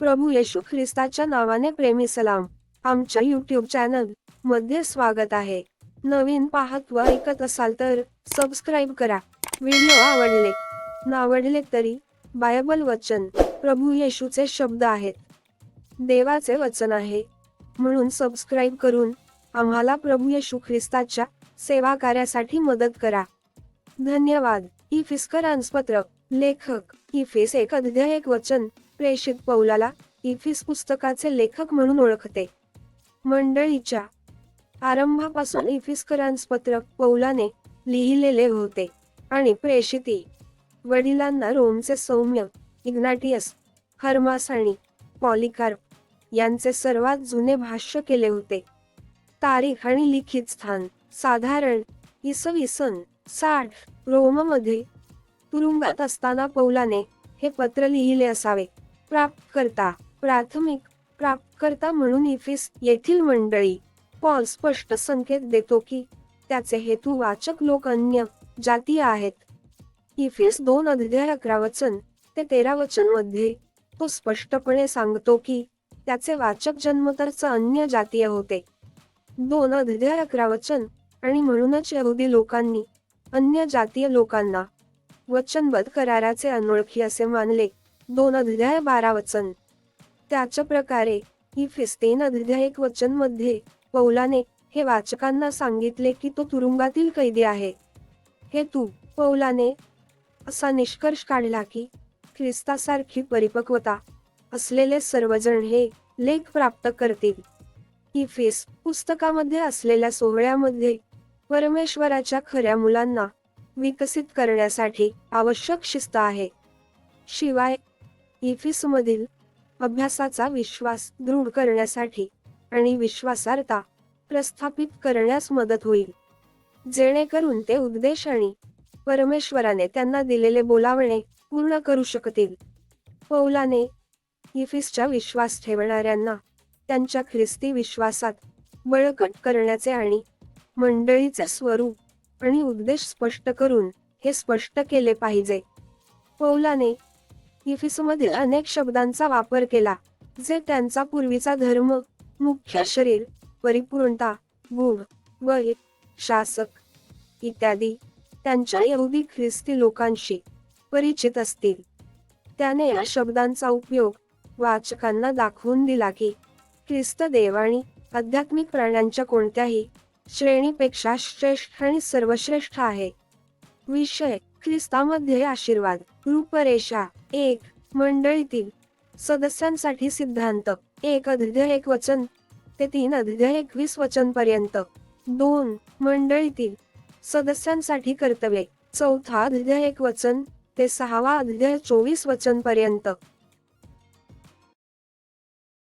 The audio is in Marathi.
प्रभू येशू ख्रिस्ताच्या नावाने प्रेमी सलाम. आमच्या यूट्यूब चॅनलमध्ये स्वागत आहे. नवीन पाहत व ऐकत असाल तर सबस्क्राईब करा. व्हिडिओ आवडले नावडले तरी बायबल वचन प्रभू येशूचे शब्द आहेत. देवाचे वचन आहे. म्हणून सबस्क्राईब करून आम्हाला प्रभू येशू ख्रिस्ताच्या सेवा कार्यासाठी मदत करा. धन्यवाद. इफिस्करांस पत्र लेखक इफिस एक अध्याय एक वचन प्रेषित पौलाला इफिस पुस्तकाचे लेखक म्हणून ओळखते. मंडळीच्या आरंभापासून इफिस्करांस पत्रक पौलाने लिहिलेले होते आणि प्रेषिती वडिलांना रोमचे सौम्य इग्नाटियस हर्मास आणि पॉलिकार्प यांचे सर्वात जुने भाष्य केले होते. तारीख आणि लिखित स्थान साधारण इसवी सन साठ रोममध्ये तुरुंगात असताना पौलाने हे पत्र लिहिले असावे. प्राप्तकर्ता प्राथमिक प्राप्तकर्ता म्हणून इफिस येथील मंडळी पॉल स्पष्ट संकेत देतो की त्याचे हेतू वाचक लोक अन्य जातीय आहेत. इफिस दोन अध्याय अकरा वचन ते तेरा वचनमध्ये तो स्पष्टपणे सांगतो की त्याचे वाचक जन्मतरच अन्य जातीय होते. दोन अध्याय अकरा वचन आणि म्हणूनच यहुदी लोकांनी अन्य जातीय लोकांना वचनबद्ध कराराचे अनोळखी असे मानले. दोन अध्याय बारा वचन. त्याच्या प्रकारे ही फिस्तेन अध्याय एक वचनमध्ये पौलाने हे वाचकांना सांगितले की तो तुरुंगातील कैदी आहे. हे तू पौलाने असा निष्कर्ष काढला की ख्रिस्तासारखी परिपक्वता असलेले सर्वजण हे लेख प्राप्त करतील. ही फेस पुस्तकामध्ये असलेल्या सोहळ्यामध्ये परमेश्वराच्या खऱ्या मुलांना विकसित करण्यासाठी आवश्यक शिस्त आहे. शिवाय इफिसमधील अभ्यासाचा विश्वास दृढ करण्यासाठी आणि विश्वासार्हता प्रस्थापित करण्यास मदत होईल. जेणेकरून ते उद्देश आणि परमेश्वराने त्यांना दिलेले बोलावणे पूर्ण करू शकतील. पौलाने इफिसच्या विश्वास ठेवणाऱ्यांना त्यांच्या ख्रिस्ती विश्वासात बळकट करण्याचे आणि मंडळीचे स्वरूप आणि उद्देश स्पष्ट करून हे स्पष्ट केले पाहिजे. पौलाने इफिसमधील अनेक शब्दांचा वापर केला जे त्यांचा पूर्वीचा धर्म मुख्य शरीर परिपूर्णता गुण व शासक इत्यादी त्यांच्या यहुदी ख्रिस्ती लोकांशी परिचित असतील. त्याने या शब्दांचा उपयोग वाचकांना दाखवून दिला की ख्रिस्त देव आणि आध्यात्मिक प्राण्यांच्या कोणत्याही श्रेणीपेक्षा श्रेष्ठ आणि सर्वश्रेष्ठ आहे. विषय ख्रिस्तामध्ये आशीर्वाद. रूपरेषा. एक. मंडळीतील सदस्यांसाठी सिद्धांत. एक अध्याय एक वचन. ते तीन अध्याय एकवीस वचन पर्यंत. दोन. मंडळीतील सदस्यांसाठी कर्तव्ये. चौथा अध्याय एक वचन. ते सहावा अध्याय चोवीस वचन पर्यंत.